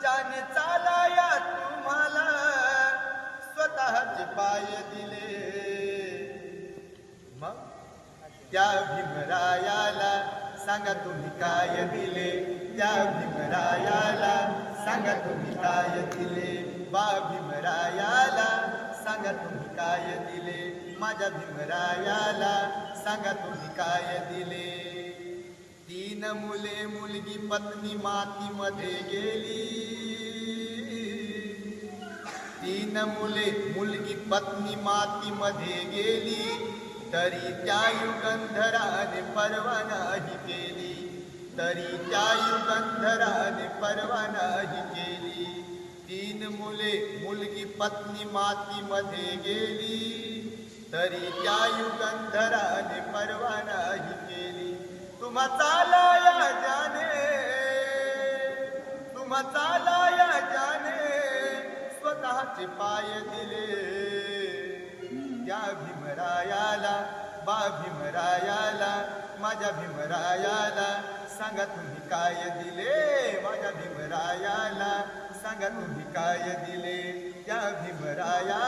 ज्याने चालाया तुम्हाला स्वतःचे पाय दिले. मग त्या भीमरायाला सांगा तुम्ही काय दिले. त्या भीमरायाला सांगा तुम्ही काय दिले. बा भीमरायाला सांगा तुम्ही काय दिले. माझ्या भीमरायाला सांगा तुम्ही काय दिले. तीन मुले मुलगी पत्नी मातीमध्ये गेली. तीन मुले मुलगी पत्नी मातीमध्ये गेली. तरी त्या युगंधराने परवानाही केली. तरी त्या युगंधराने परवानाही केली. तीन मुले मुलगी पत्नी मातीमध्ये गेली. तरी त्या युगंधराने परवानाही केली. तुम्हाला तुम्हा चालाया जाने स्वतःचे पाय दिले. त्या भीमरायाला बा भीमरायाला माझ्या भीमरायाला सांगा तुम्ही काय दिले? माझ्या भीमरायाला सांगा तुम्ही काय दिले? त्या भीमराया